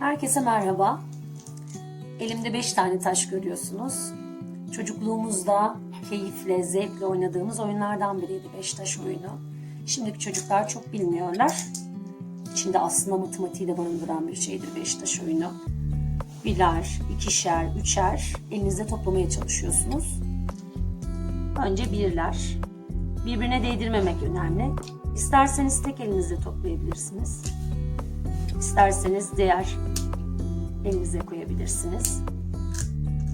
Herkese merhaba. Elimde 5 tane taş görüyorsunuz. Çocukluğumuzda keyifle, zevkle oynadığımız oyunlardan biriydi 5 taş oyunu. Şimdiki çocuklar çok bilmiyorlar. İçinde aslında matematiği de barındıran bir şeydir 5 taş oyunu. Birer, ikişer, üçer elinizde toplamaya çalışıyorsunuz. Önce birler. Birbirine değdirmemek önemli. İsterseniz tek elinizle toplayabilirsiniz. İsterseniz diğer elinize koyabilirsiniz.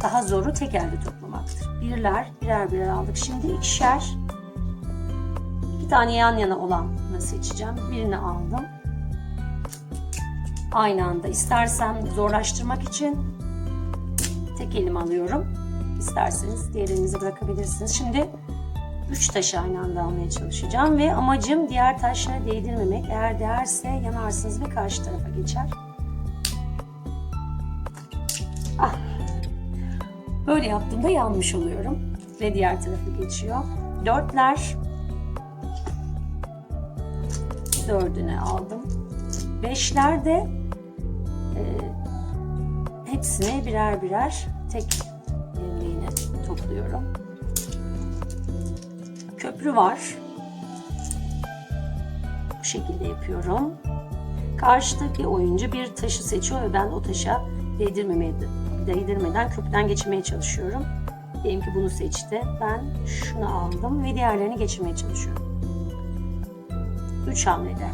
Daha zoru tek elde toplamaktır. Birler, birer birer aldık. Şimdi ikişer, iki tane yan yana olanı seçeceğim. Birini aldım. Aynı anda istersem zorlaştırmak için tek elim alıyorum. İsterseniz diğer elinizi bırakabilirsiniz. Şimdi üç taşı aynı anda almaya çalışacağım ve amacım diğer taşlara değdirmemek. Eğer değerse yanarsınız ve karşı tarafa geçer. Ah. Böyle yaptığımda yanmış oluyorum ve diğer tarafa geçiyor. Dörtler dördünü aldım. Beşler de e, hepsini birer birer tek yine topluyorum. Köprü var. Bu şekilde yapıyorum. Karşıdaki oyuncu bir taşı seçiyor ve ben o taşa değdirmemeye, değdirmeden köprüden geçirmeye çalışıyorum. Diyelim ki bunu seçti. Ben şunu aldım ve diğerlerini geçirmeye çalışıyorum. Üç hamlede.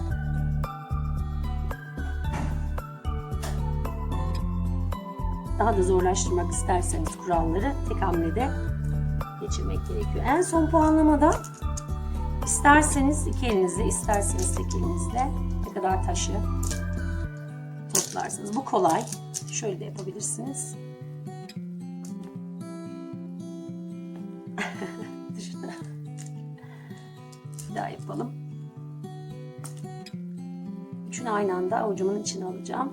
Daha da zorlaştırmak isterseniz kuralları tek hamlede geçirmek gerekiyor. En son puanlamada isterseniz iki elinizle, isterseniz tek elinizle ne kadar taşı toplarsınız. Bu kolay. Şöyle de yapabilirsiniz. Bir daha yapalım. Üçünü aynı anda avucumun içine alacağım.